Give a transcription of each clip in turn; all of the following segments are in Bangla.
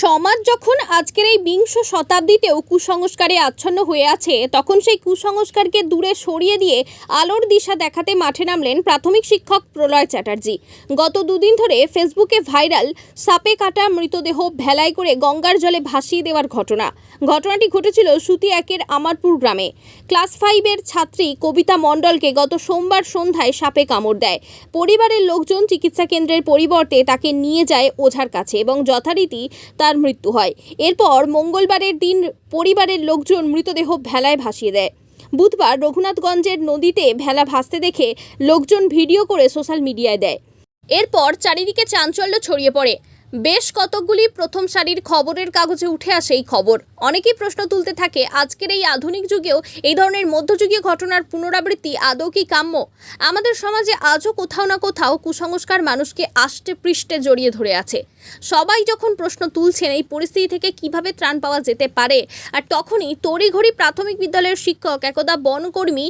সমাজ যখন আজকের এই বিংশ শতাব্দীতেও কুসংস্কারে আচ্ছন্ন হয়ে আছে, তখন সেই কুসংস্কারকে দূরে সরিয়ে দিয়ে আলোর দিশা দেখাতে মাঠে নামলেন প্রাথমিক শিক্ষক প্রলয় চ্যাটার্জি। গত দুদিন ধরে ফেসবুকে ভাইরাল সাপে কাটা মৃতদেহ ভেলায় করে গঙ্গার জলে ভাসিয়ে দেওয়ার ঘটনা। ঘটনাটি ঘটেছিল সুতি একের আমারপুর গ্রামে। ক্লাস ফাইভের ছাত্রী কবিতা মণ্ডলকে গত সোমবার সন্ধ্যায় সাপে কামড় দেয়। পরিবারের লোকজন চিকিৎসা কেন্দ্রের পরিবর্তে তাকে নিয়ে যায় ওঝার কাছে এবং যথারীতি তার মৃত্যু হয়। এরপর মঙ্গলবারের দিন পরিবারের লোকজন মৃতদেহ ভেলায় ভাসিয়ে দেয়। বুধবার রঘুনাথগঞ্জের নদীতে ভেলা ভাসতে দেখে লোকজন ভিডিও করে সোশ্যাল মিডিয়ায় দেয়। এরপর চারিদিকে চাঞ্চল্য ছড়িয়ে পড়ে। বেশ কতকগুলি প্রথম সারির খবরের কাগজে উঠে আসে এই খবর। অনেকেই প্রশ্ন তুলতে থাকে, আজকের এই আধুনিক যুগেও এই ধরনের মধ্যযুগীয় ঘটনার পুনরাবৃত্তি আদৌ কি কাম্য? আমাদের সমাজে আজও কোথাও না কোথাও কুসংস্কার মানুষকে আষ্টে পৃষ্ঠে জড়িয়ে ধরে আছে। সবাই যখন প্রশ্ন তুলছেন এই পরিস্থিতি থেকে কীভাবে ত্রাণ পাওয়া যেতে পারে, আর তখনই তড়িঘড়ি প্রাথমিক বিদ্যালয়ের শিক্ষক একদা বনকর্মী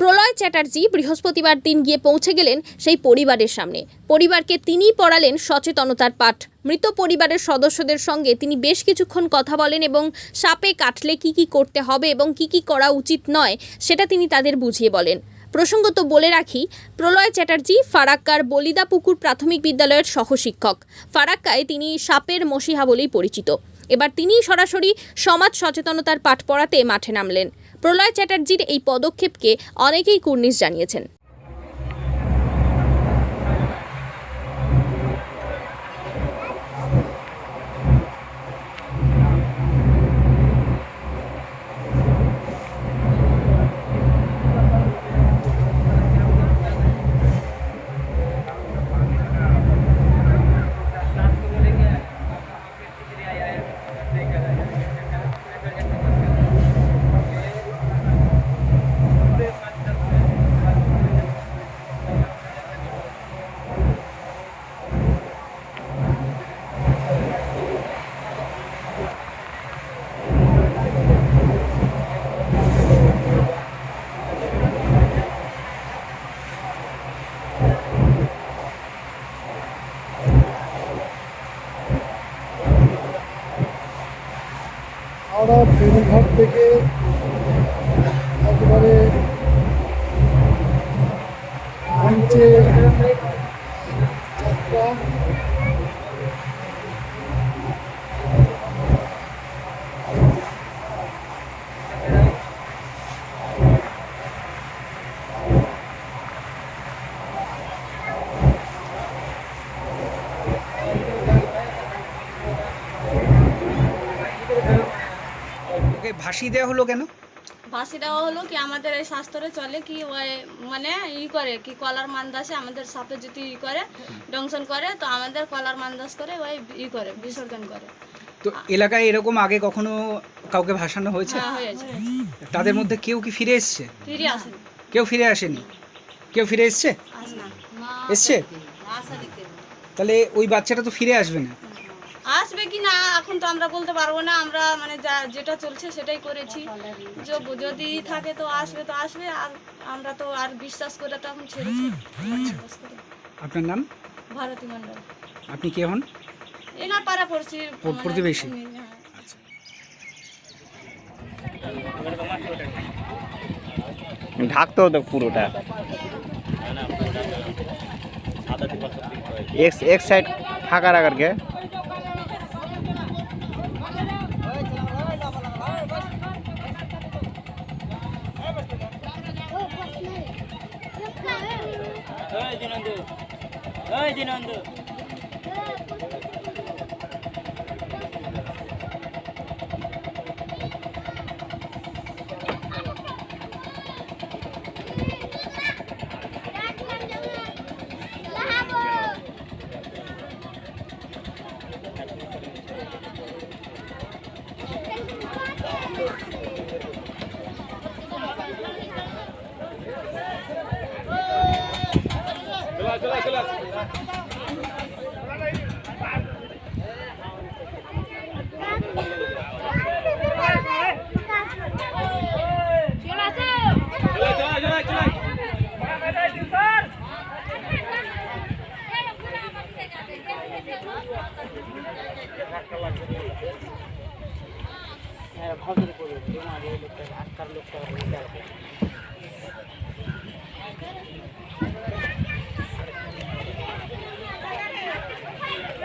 প্রলয় চ্যাটার্জি বৃহস্পতিবার দিন গিয়ে পৌঁছে গেলেন সেই পরিবারের সামনে। পরিবারকে তিনিই পড়ালেন সচেতনতার পাঠ। মৃত পরিবারের সদস্যদের সঙ্গে তিনি বেশ কিছুক্ষণ কথা বলেন এবং সাপে কাটলে কি কি করতে হবে এবং কি কি করা উচিত নয়, সেটা তিনি তাদের বুঝিয়ে বলেন। প্রসঙ্গত বলে রাখি, প্রলয় চ্যাটার্জি ফারাক্কার বলিদাপুকুর প্রাথমিক বিদ্যালয়ের সহশিক্ষক। ফারাক্কায় তিনি সাপের মসিহা বলেই পরিচিত। এবার তিনি সরাসরি সমাজ সচেতনতার পাঠ পড়াতে মাঠে নামলেন। প্রলয় চ্যাটার্জির এই পদক্ষেপকে অনেকেই কুর্নিশ জানিয়েছেন। ফেরিঘাট থেকে ভাসিয়ে দেওয়া হলো কেন? ফাঁসি দেওয়া হলো কি আমাদের এই শাস্ত্রে চলে কি ওই মানে ই করে কি কলার মান্দাসে আমাদের সাপে যদি ই করে ডংশন করে তো আমাদের কলার মান্দাস করে ওই ই করে বিসর্জন করে। তো এলাকায় এরকম আগে কখনো কাউকে ভাসানো হয়েছে? হ্যাঁ হয়েছে। তাদের মধ্যে কেউ কি ফিরে এসছে? ফিরে আসেন। কেউ ফিরে আসেনি? কেউ ফিরে এসছে? এসছে? তাহলে ওই বাচ্চাটা তো ফিরে আসবে না। আসবে কি না এখন তো আমরা বলতে পারব না আমরা মানে যা যেটা চলছে সেটাই করেছি। য- যদি থাকে তো আসবে তো আসবে আর আমরা তো আর বিশ্বাস করে তো এখন ছেড়েছি আপনার নাম? ভারতী মন্ডল আপনি কে হন? এনার পাড়া পড়ছি প- প্রতিবেশী? হ্যাঁ। ঢাকতে হতো পুরোটা। এক এক সাইড ফাঁকা রাখার কে? ওই দিনন্দু ওই দিনন্দু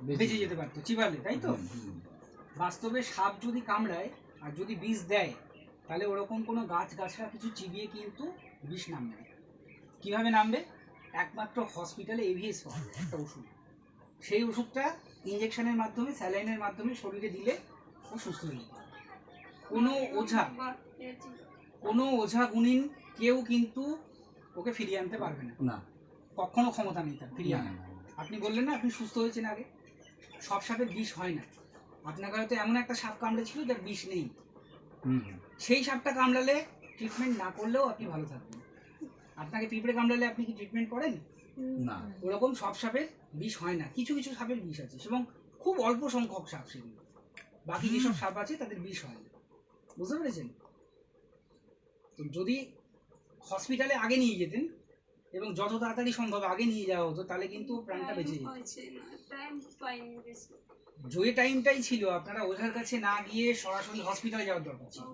বেঁচে যেতে পারতো চিবালে তাই তো? বাস্তবে সাপ যদি কামড়ায় আর যদি বিষ দেয় তাহলে ওরকম কোনো গাছ গাছরা কিছু চিবিয়ে কিন্তু বিষ নামবে। কীভাবে নামবে? একমাত্র হসপিটালে এভিএস পাওয়া যায় একটা ওষুধ। সেই ওষুধটা ইঞ্জেকশনের মাধ্যমে স্যালাইনের মাধ্যমে শরীরে দিলে ও সুস্থ হয়ে যেতে কোনো ওঝা কোনো ওঝা গুণিন কেউ কিন্তু ওকে ফিরিয়ে আনতে পারবে না। কখনো ক্ষমতা নেই তার ফিরিয়ে আনার। আপনি বললেন না আপনি সুস্থ হয়েছেন আগে। সব সাপের বিষ হয় না। আপনাকে হয়তো এমন একটা সাপ কামড়েছিল যার বিষ নেই। সেই সাপটা কামড়ালে ট্রিটমেন্ট না করলেও আপনি ভালো থাকবেন। আপনাকে পিঁপড়ে কামড়ালে আপনি কি ট্রিটমেন্ট করেন? না। ওরকম সব সাপের বিষ হয় না। কিছু কিছু সাপের বিষ আছে এবং খুব অল্প সংখ্যক সাপ সেগুলো। বাকি যেসব সাপ আছে তাদের বিষ হয় না। বুঝতে পেরেছেন? তো যদি হসপিটালে আগে নিয়ে যেতেন এবং যত তাড়াতাড়ি সম্ভব আগে নিয়ে যাওয়া হতো তাহলে কিন্তু প্রাণটা বেঁচে যেত। যে টাইমটাই ছিল আপনারা ওঝার কাছে না গিয়ে সরাসরি হসপিটালে যাওয়ার দরকার ছিল।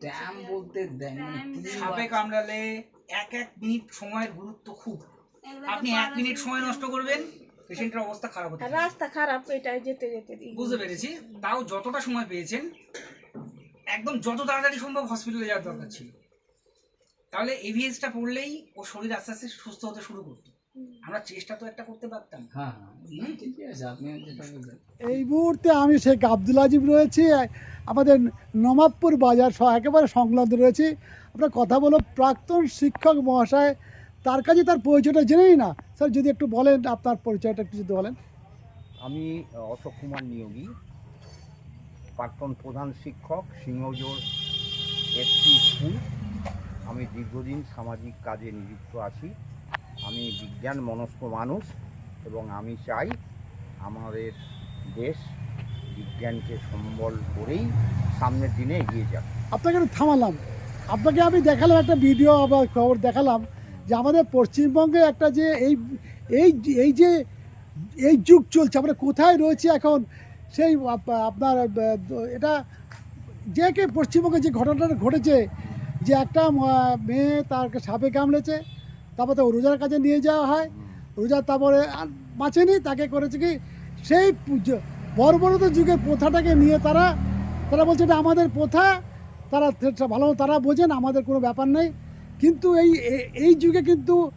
ট্যাম বলতে দেন সাপে কামড়ালে এক এক মিনিট সময়ের গুরুত্ব খুব। আপনি এক মিনিট সময় নষ্ট করবেন পেশেন্টের অবস্থা খারাপ হতে রাস্তা খারাপ এটা যেতে যেতে বুঝতে পেরেছি। তাও যতটা সময় পেয়েছেন একদম যত তাড়াতাড়ি সম্ভব হসপিটালে যাওয়ার দরকার ছিল। তাহলে এভিএসটা পড়লেই ও শরীর আস্তে আস্তে সুস্থ হতে শুরু করতো। আমরা চেষ্টা তো একটা করতে পারতাম। হ্যাঁ আছে আপনি এই মুহূর্তে আমি শেখ আব্দুল আজিব রয়েছি আমাদের নবাবপুর বাজার সহ একেবারে সংলগ্ন রয়েছি। আপনার কথা বলো প্রাক্তন শিক্ষক মহাশয় তার কাছে তার পরিচয়টা জেনেই না। স্যার যদি একটু বলেন আপনার পরিচয়টা একটু যদি বলেন। আমি অশোক কুমার নিয়োগী প্রাক্তন প্রধান শিক্ষক সিংহজোর একটি স্কুল। আমি দীর্ঘদিন সামাজিক কাজে নিযুক্ত আছি। আমি বিজ্ঞান মনস্ক মানুষ এবং আমি চাই আমাদের দেশ বিজ্ঞানকে সম্বল করেই সামনের দিনে এগিয়ে যাক। আপনাকে একটু থামালাম। আপনাকে আমি দেখালাম একটা ভিডিও বা খবর দেখালাম যে আমাদের পশ্চিমবঙ্গে একটা যে এই এই এই যে, এই যুগ চলছে, আমরা কোথায় রয়েছে এখন, সেই আপনার এটা যে কে পশ্চিমবঙ্গে যে ঘটনাটা ঘটেছে যে একটা মেয়ে তার সাপে কামড়েছে, তারপর তো রোজার কাছে নিয়ে যাওয়া হয়। রোজা তারপরে বাঁচেনি, তাকে করেছে কি, সেই বর্বরত যুগের প্রথাটাকে নিয়ে তারা তারা বলছে এটা আমাদের প্রথা, তারা ভালো তারা বোঝেন, আমাদের কোনো ব্যাপার নেই। কিন্তু এই এই যুগে কিন্তু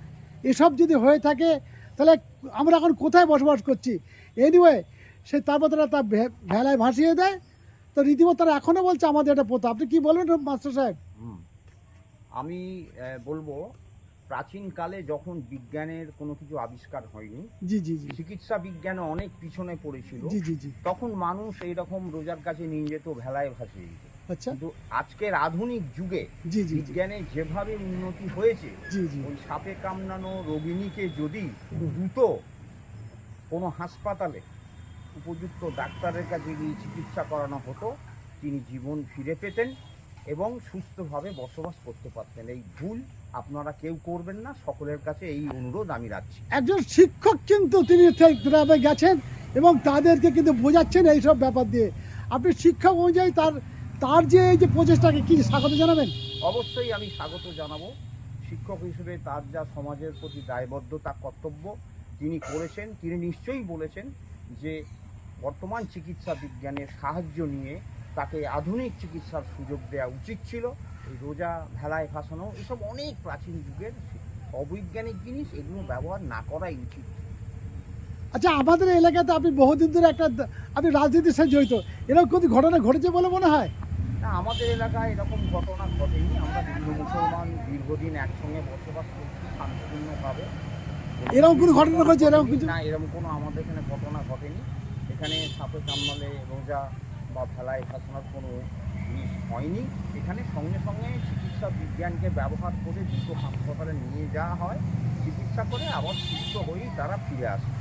এসব যদি হয়ে থাকে, তাহলে আমরা এখন কোথায় বসবাস করছি? এনিওয়ে সে তারপর তারা তা ভে- ভেলায় ভাসিয়ে দেয়। তো রীতিমতো তারা এখনও বলছে আমাদের এটা প্রথা। আপনি কী বলবেন, মাস্টার সাহেব। আমি বলব প্রাচীনকালে যখন বিজ্ঞানের কোনো কিছু আবিষ্কার হয়নি জি জি জি। চিকিৎসা বিজ্ঞান অনেক পিছনে পড়েছিল জি জি জি। তখন মানুষ এইরকম রোজার কাছে নিয়ে যেত ভেলায় ভাসিয়ে দিত। আচ্ছা। কিন্তু আজকের আধুনিক যুগে জি জি বিজ্ঞানের যেভাবে উন্নতি হয়েছে জি জি। ওই সাপে কামড়ানো রোগিণীকে যদি দ্রুত কোনো হাসপাতালে উপযুক্ত ডাক্তারের কাছে গিয়ে চিকিৎসা করানো হতো তিনি জীবন ফিরে পেতেন। এবং সুস্থভাবে বসবাস করতে পারতেন। এই ভুল আপনারা কেউ করবেন না সকলের কাছে এই অনুরোধ আমি রাখছি। একজন শিক্ষক কিন্তু তিনি গ্রামে গেছেন এবং তাদেরকে কিন্তু বোঝাচ্ছেন এইসব ব্যাপার দিয়ে। আপনি শিক্ষক অনুযায়ী তার তার যে এই যে প্রচেষ্টাকে কি স্বাগত জানাবেন? অবশ্যই আমি স্বাগত জানাব। শিক্ষক হিসেবে তার যা সমাজের প্রতি দায়বদ্ধতা কর্তব্য তিনি করেছেন তিনি নিশ্চয়ই বলেছেন যে বর্তমান চিকিৎসা বিজ্ঞানের সাহায্য নিয়ে তাকে আধুনিক চিকিৎসার সুযোগ দেওয়া উচিত ছিল। এই রোজা ভেলায় ফাঁসানো এসব অনেক প্রাচীন যুগের অবৈজ্ঞানিক জিনিস এগুলো ব্যবহার না করাই উচিত। আচ্ছা আমাদের এলাকাতে আপনি বহুদিন ধরে একটা আপনি রাজনীতির সাথে জড়িত। এরকম কোনো ঘটনা ঘটেছে বলে মনে হয়? না আমাদের এলাকায় এরকম ঘটনা ঘটেনি। আমরা হিন্দু মুসলমান দীর্ঘদিন একসঙ্গে বসবাস করছি শান্তিপূর্ণভাবে। এরকম কোনো ঘটনা ঘটেছে? এরকম কিছু না এরকম কোনো আমাদের এখানে ঘটনা ঘটেনি। এখানে সাপে কামড়ালে রোজা বা ফেলায় ফাঁসানোর কোনো জিনিস হয়নি। এখানে সঙ্গে সঙ্গে চিকিৎসা বিজ্ঞানকে ব্যবহার করে দ্রুত হাসপাতালে নিয়ে যাওয়া হয়। চিকিৎসা করে আবার সুস্থ হয়েই তারা ফিরে আসে।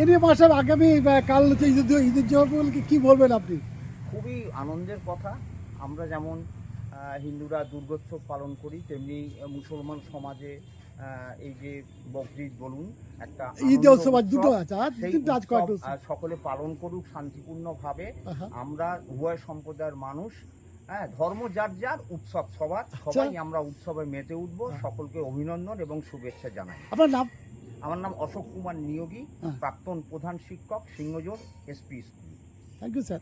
এর মাসে আগামী কাল হচ্ছে ঈদের ঈদের জন্মকে কি বলবেন আপনি? খুবই আনন্দের কথা। আমরা যেমন হিন্দুরা দুর্গোৎসব পালন করি তেমনি মুসলমান সমাজে এই যে বকরিদ বলুন একটা ঈদ উৎসব আজ দুটো আছে তিনটা আজ উৎসব। সকলে পালন করুক শান্তিপূর্ণভাবে। আমরা উভয় সম্প্রদায়ের মানুষ হ্যাঁ ধর্ম যার যার উৎসব সবার সবাই আমরা উৎসবে মেতে উঠবো। সকলকে অভিনন্দন এবং শুভেচ্ছা জানাই আপনার নাম আমার নাম অশোক কুমার নিয়োগী। প্রাক্তন প্রধান শিক্ষক Singhajor SP school thank you sir